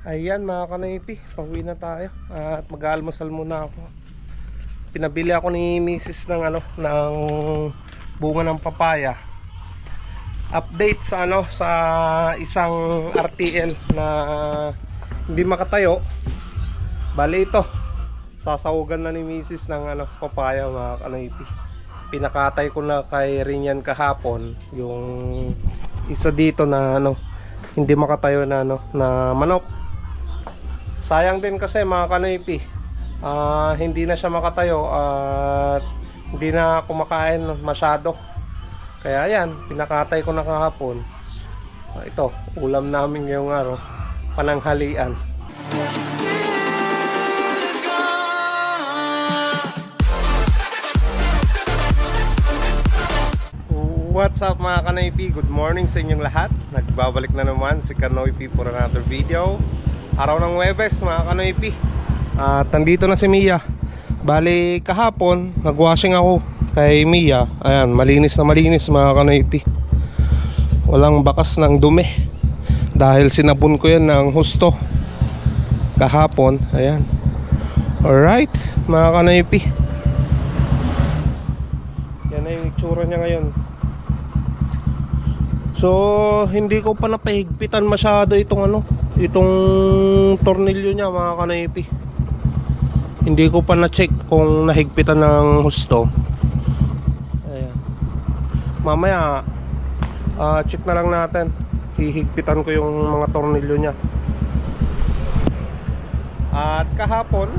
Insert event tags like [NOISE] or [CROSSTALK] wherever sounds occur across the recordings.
Ayan mga kanaypi, pauwi na tayo at mag-almusal muna ako. Pinabili ako ni Mrs. ng ano, ng bunga ng papaya. Update sa ano sa isang RTL na hindi makatayo. Bali ito. Sasawagan na ni Mrs. ng ano papaya mga kanaypi. Pinakatay ko na kay Rinyan kahapon yung isa dito na ano hindi makatayo na ano na manok sayang din kasi mga kanaypi ah, hindi na siya makatayo at hindi na kumakain masyado. Kaya yan pinakatay ko na kahapon. Ah, ito ulam namin ngayong araw pananghalian. What's up mga Kanoypi? Good morning sa inyong lahat. Nagbabalik na naman si Kanoypi for another video Araw ng Webes mga Kanoypi At nandito na si Mia. Bali kahapon Nagwashing ako kay Mia. Ayan malinis na malinis mga Kanoypi Walang bakas ng dumi. Dahil sinabon ko yan ng husto. Kahapon Ayan. Alright mga Kanoypi Yan na yung itsura niya ngayon. So, hindi ko pa napahigpitan masyado itong ano, itong tornilyo niya mga kanaypi. Hindi ko pa na-check kung nahigpitan ng husto. Ayan. Mamaya, ah, check na lang natin. Hihigpitan ko yung mga tornilyo niya. At kahapon,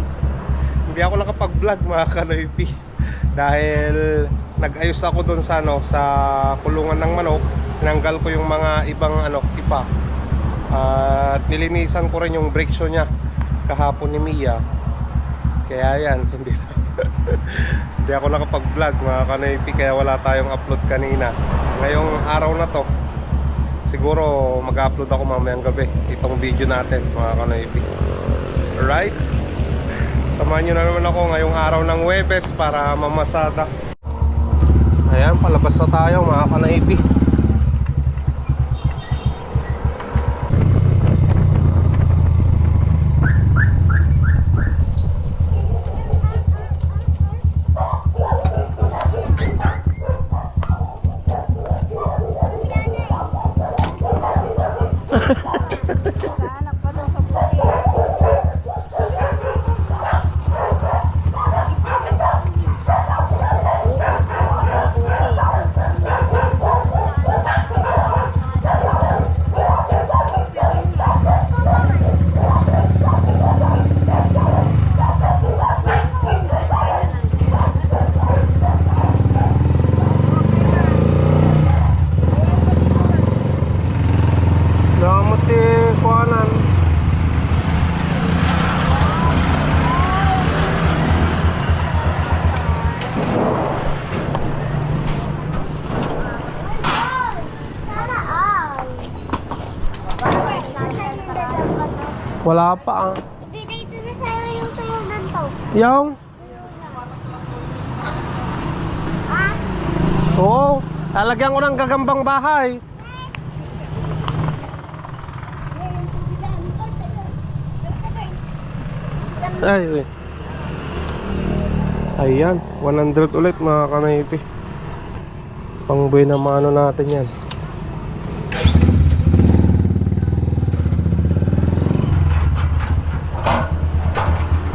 hindi ako nakapag-vlog mga kanaypi. [LAUGHS] Dahil nag-ayos ako doon sa ano, sa kulungan ng manok tinanggal ko yung mga ibang ano ipa at nilinisan ko rin yung brake shoe niya kahapon ni Mia. Kaya yan [LAUGHS] hindi hindi ako nakapag vlog mga kanaypi kaya wala tayong upload kanina. Ngayong araw na to siguro mag upload ako mamayang gabi itong video natin mga kanaypi. Alright? Samahan nyo na naman ako ngayong araw ng Webes para mamasada. Ayan palabas na tayo mga kanaypi Wala pa ah. Ibigay ito na sa'yo yung tuyugan to. Yung? Ha? Oo. Lalagyan ko ng gagambang bahay. Ay, uy. Ayan, 100 ulit mga kanaypi. Pangboy na maano natin yan.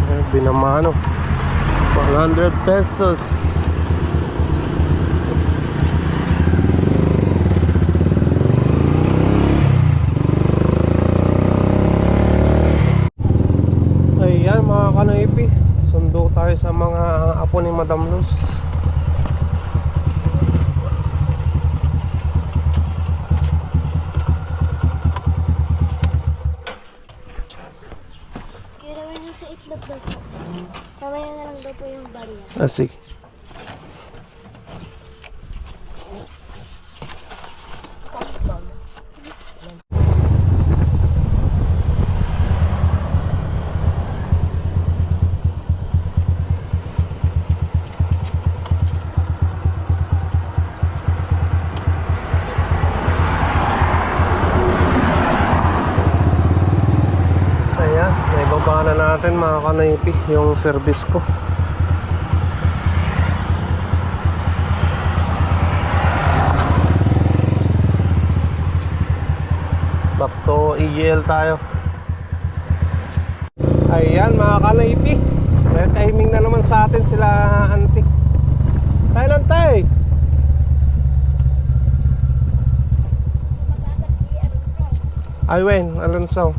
Ay, binamano. 100 pesos. Ah, sige. natin mga kanaypi yung service ko Back to EGL tayo. Ayan mga kanaypi. May timing na naman sa atin sila auntie. Tayo lang tayo. Aywen, Alonso.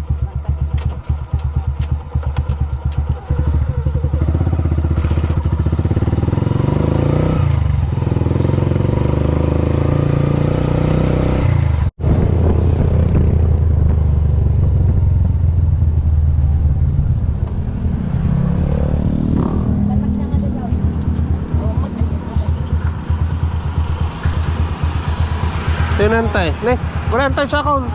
Tinantay. Ne, wala tayo sa account.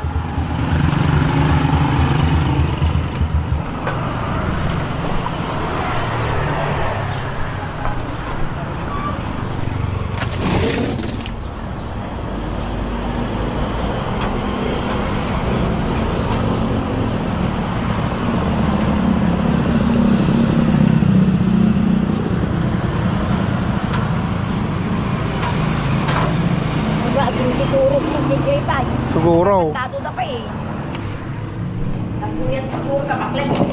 Wala, tinuturo mo ng DJ tayo. Siguro. Tato na pa eh. Ang yan siguro kapaklan eh.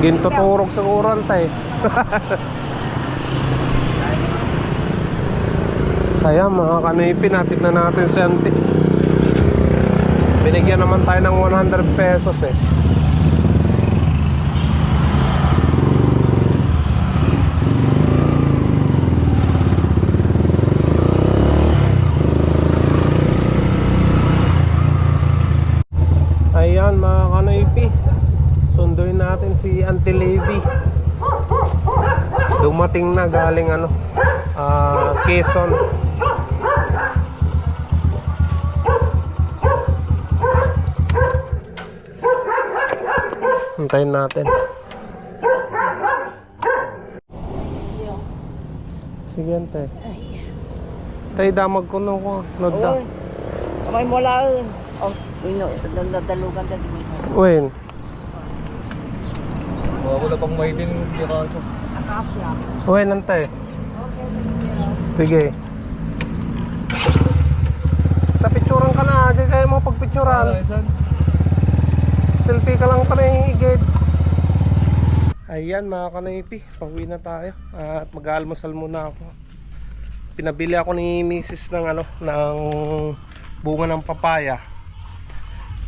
Ginto siguro antay. Kaya mga kanipin, natin na natin si auntie. Binigyan naman tayo ng 100 pesos eh. Ayan mga kanoipi Sunduin natin si Auntie Dumating na galing ano ah, Quezon Hintayin natin Sige ante Tay damag ko no ko Oy. Kamay mo lang. Oh, ino, nadalugan ka din. Wen Wala pang may din dito. Akasya. Wen ante Sige Napicturan ka na Di kaya mo pagpicturan Saan? Selfie ka lang pala yung igid. Ayan mga kanaypi, pauwi na tayo at mag-almusal muna ako. Pinabili ako ni Mrs. ng ano, ng bunga ng papaya.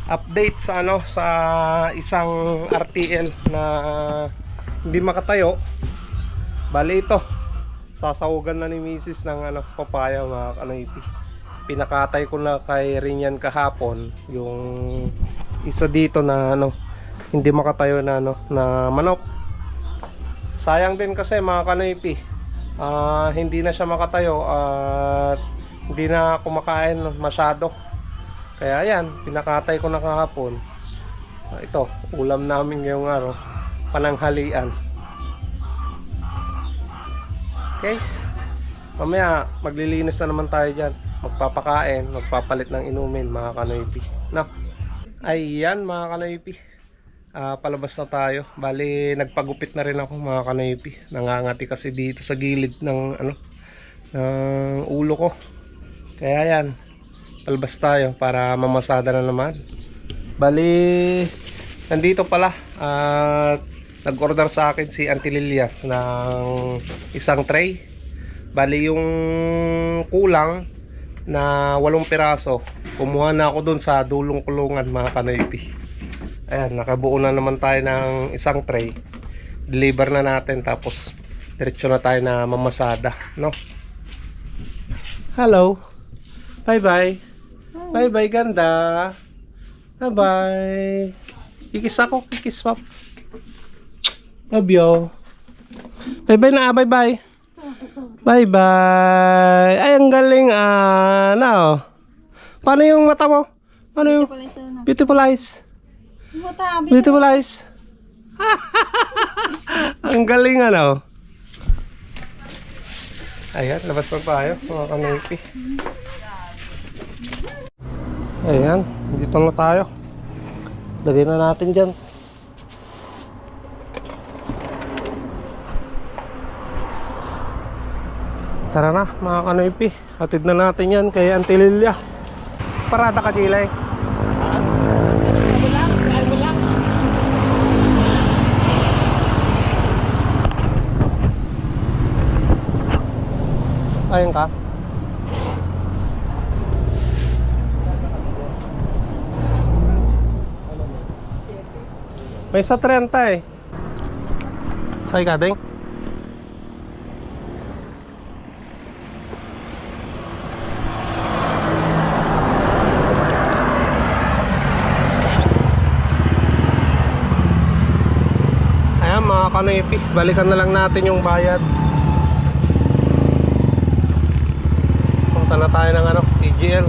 Update sa ano sa isang RTL na hindi makatayo. Bali ito. Sasahugan na ni Mrs. ng ano, papaya mga kanaypi. Pinakatay ko na kay Rinyan kahapon yung isa dito na ano hindi makatayo na ano na manok sayang din kasi mga kanaypi ah, hindi na siya makatayo at hindi na kumakain masyado kaya yan pinakatay ko na kahapon Ah, ito ulam namin ngayong araw pananghalian okay? Mamaya maglilinis na naman tayo dyan. Magpapakain magpapalit ng inumin mga kanoypi. No? Ayan mga kanoypi. Ah, palabas na tayo. Bali nagpagupit na rin ako mga kanoypi. Nangangati kasi dito sa gilid ng ano ng ulo ko. Kaya yan Palabas tayo para mamasada na naman. Bali Nandito pala At Nag-order sa akin si Auntie Lilia ng isang tray. Bali yung kulang na walong piraso kumuha na ako dun sa dulong kulungan mga kanoypi ayan nakabuo na naman tayo ng isang tray. Deliver na natin tapos diretso na tayo na mamasada no? Hello. Bye bye bye bye ganda. Bye bye kikis ako kikis pop love you bye bye na bye bye Bye bye. Ay, ang galing ah. Ano? Paano yung mata mo? Paano yung beautiful eyes? Beautiful eyes. [LAUGHS] ang galing ano. Ayan, labas na tayo mga kanipi. Ayan, dito na tayo. Lagay na natin dyan. Tara na mga kanoypi. Hatid na natin yan kay Auntie Lilia. Parada ka, Jilay. Ayun ka? May sa 30 eh. Sa'yo ka, Deng? Kanoipi, balikan na lang natin yung bayad. Punta na tayo ng ano, TGL.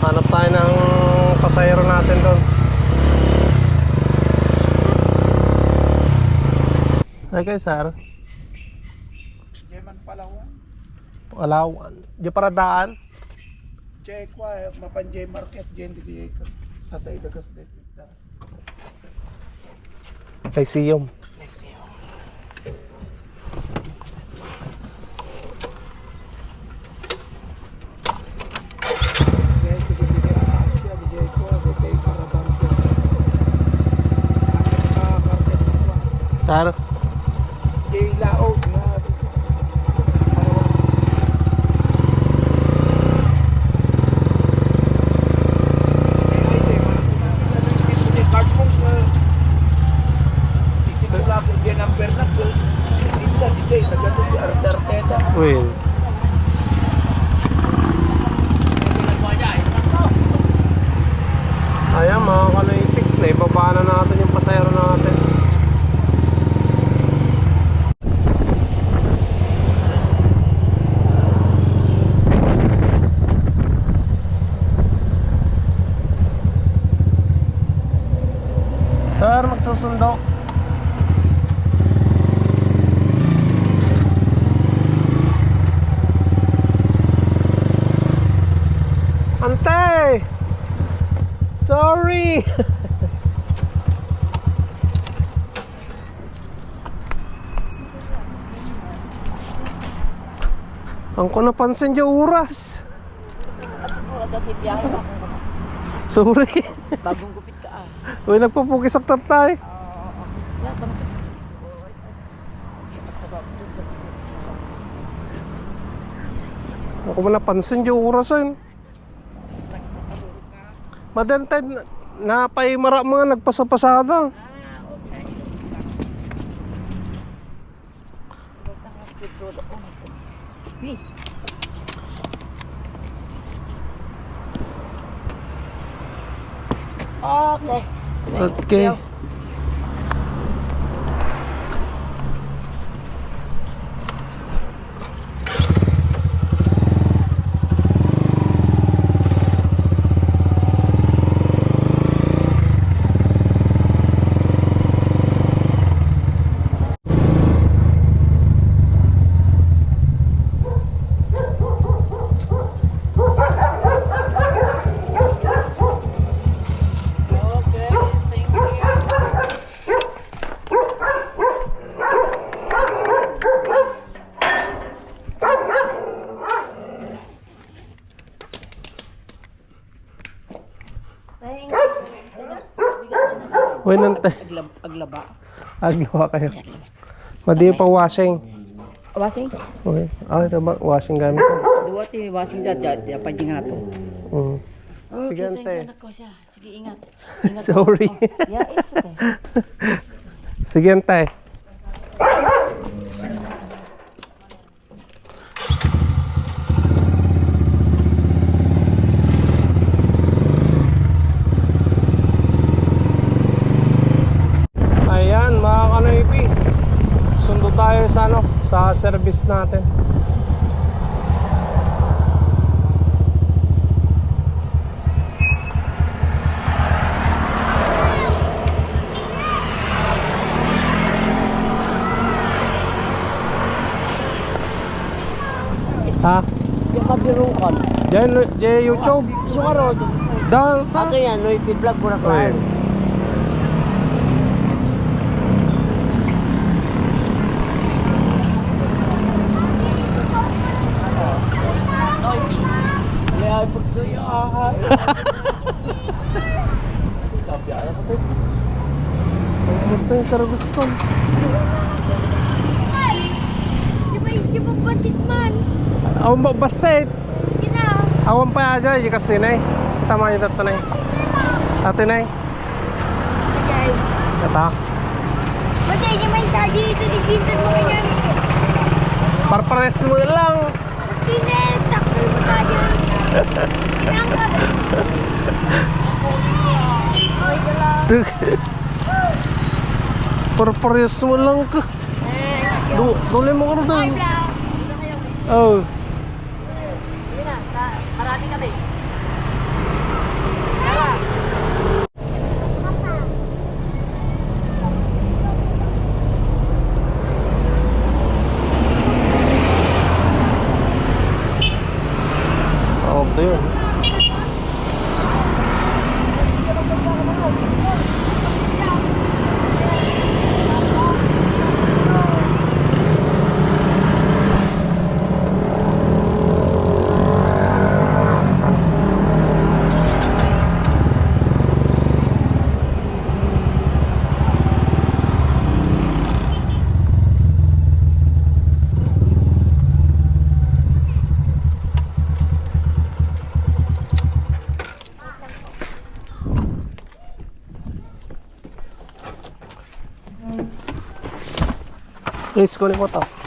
Hanap tayo ng pasayro natin doon. Ay kay sir, Jeman Palawan. Palawan. Di para daan. Check wa mapanjay market jen di di sa tayo dagas dito. Kay Siyom. Kaya sige di di asya di jay ko di tay para banko. Ang market ko. Sir, Jay laog na. Will. Ayan mga kanoipik, naibaba na natin yung pasayro natin. Sir, magsusundo. Ante! Sorry! Ang ko napansin yung oras. Sorry. Bagong gupit ka ah. Uy, nagpupukis ang tatay. Ako man napansin yung oras yun. Madantad na pay mara mga nagpasapasada. Okay. Okay. Uy, nante. Aglab, aglaba. Aglawa kayo. Madi pa washing. Wasing? Okay. Ah, ito ba? Washing gamit ko. Dua ti wasing dad dad. Ya pa nga to. Mm. Oh, Sige, kasi ante. anak ko siya. Sige, ingat. [LAUGHS] Ingat Sorry. Oh, yeah, it's okay. [LAUGHS] Sige, antay. Ayan, mga kanoipi. Sundo tayo sa ano, sa service natin. Ha? Yung kabirukan. Diyan, diyan YouTube. Sukarod. Dal ta. Ato yan, no, ipi-vlog ko Oy. Ko. Di ba basit man? Awan ba basit? Gina. Awan pa aja, yung kasi na eh. Tama yung tato na eh. Tato na eh. Okay. Ito. Ba't yun yung may sagi ito di gintan mo ganyan? Parpares mo lang. Kinet, takal mo tayo. Nanggal. [LAUGHS] [LAUGHS] Ay, salam. [LAUGHS] Parpares mo lang ka. Du duli mo ka na doon. Oh. Sige na, ka- parati kami. Tara. Oo, ito yun. Please, kunin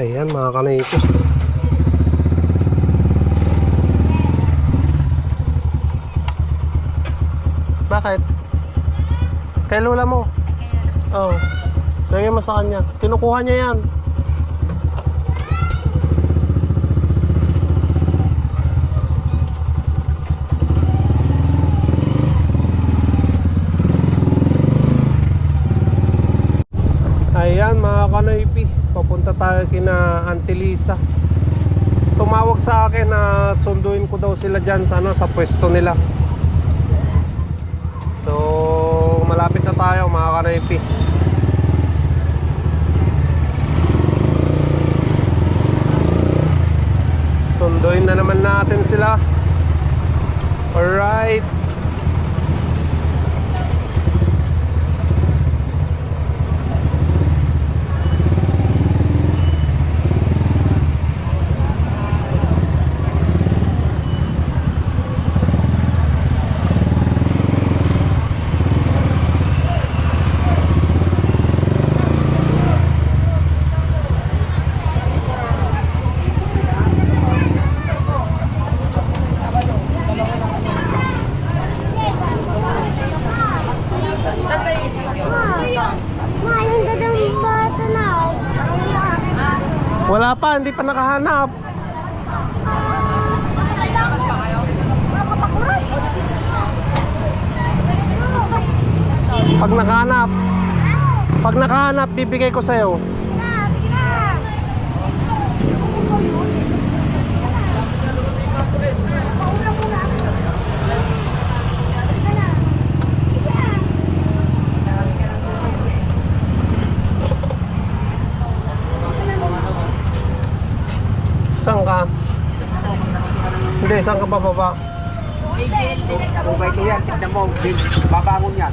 Ayan mga kanito. Bakit? Kay lola mo? Oo. Oh. Lagyan mo sa kanya. Kinukuha niya yan. Ayan mga kanoypi, papunta tayo kina Auntie Lisa. Tumawag sa akin na sunduin ko daw sila dyan sa, ano, sa pwesto nila. So, malapit na tayo mga kanoypi. Sunduin na naman natin sila. Alright. Ma, yung dadang bata na. Wala hindi pa nakahanap. Pag nakahanap, pag nakahanap, bibigay ko sa'yo. Saan ka? Hindi, saan ka bababa? Kung may yan, tignan mo, babangon yan.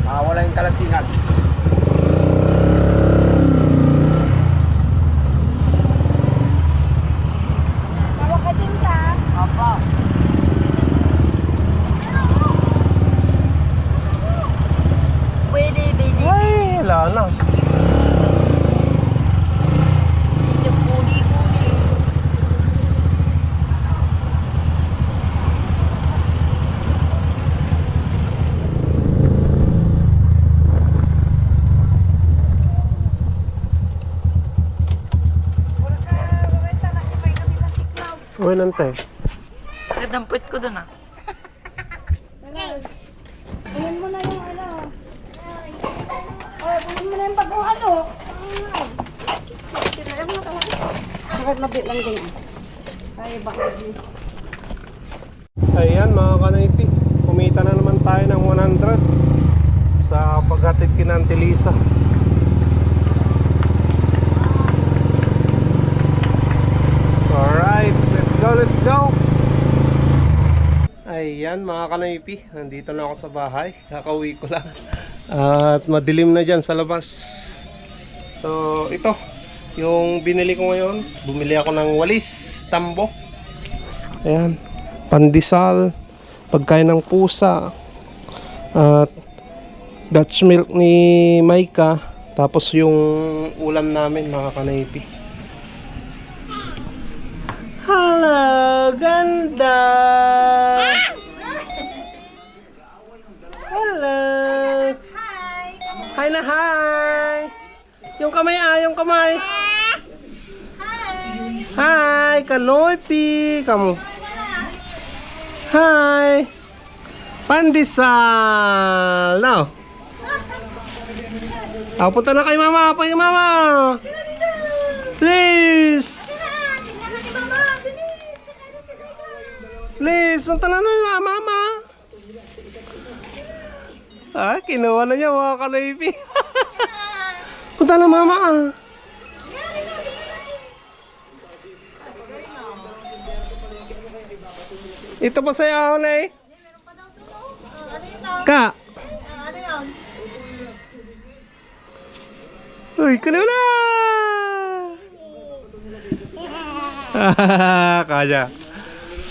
Mawala yung kalasingan. Ay, wala na. Uy, nante. Puwit ko dun ah. Ayan mo na yung ano. Ay, bunin mo na yung ano. Ka Bakit mabit lang din? Ay, bakit Ayan mga kanaypi, kumita na naman tayo ng 100 sa paghatid kinanti Lisa. Ayan mga kanaypi, nandito na ako sa bahay, kakauwi ko lang. At madilim na dyan sa labas. So ito, yung binili ko ngayon, bumili ako ng walis, tambo. Ayan, pandesal, pagkain ng pusa, at Dutch milk ni Maika, tapos yung ulam namin mga kanaypi. Hello, ganda! Hello! Hi! Hi na hi! Yung kamay ah, yung kamay! Hi, Kanoypi! Kamu. Hi! Pandesal! Now! Ah, punta na kay mama! Pa kay mama! Please! Please, punta na na mama! Ah, kinuha na niya mga kanaypi. [LAUGHS] punta na mama ah. Ito pa sa'yo ako na eh. Ka. Uy, kuno na! [LAUGHS] Kaya.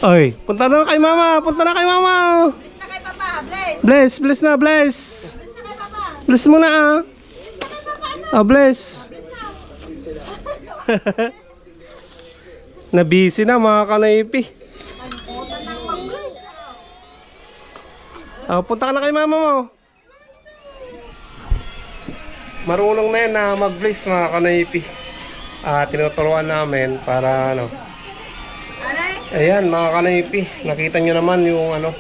Uy, punta na kay mama, punta na kay mama. Bless na kay papa, bless. Bless, na, bless. Bless na. Bless muna ah. Ah, bless. [LAUGHS] na busy na mga kanaypi. Ah, punta ka na kay mama mo. Marunong na yan na mag-bless mga kanaypi. Ah, tinuturuan namin para ano. Ayan mga kanaypi, nakita nyo naman yung ano,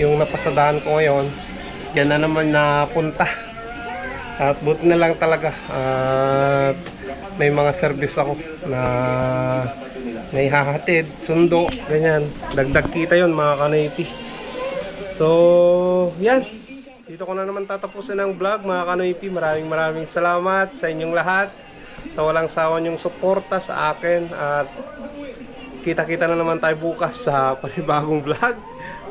yung napasadahan ko ngayon. Diyan na naman napunta. At buti na lang talaga. At may mga service ako na naihahatid, sundo, ganyan. Dagdag kita yon mga kanaypi. So, yan. Dito ko na naman tatapusin ang vlog mga kanoypi. Maraming maraming salamat sa inyong lahat. Sa walang sawa niyong suporta sa akin. At kita-kita na naman tayo bukas sa panibagong vlog.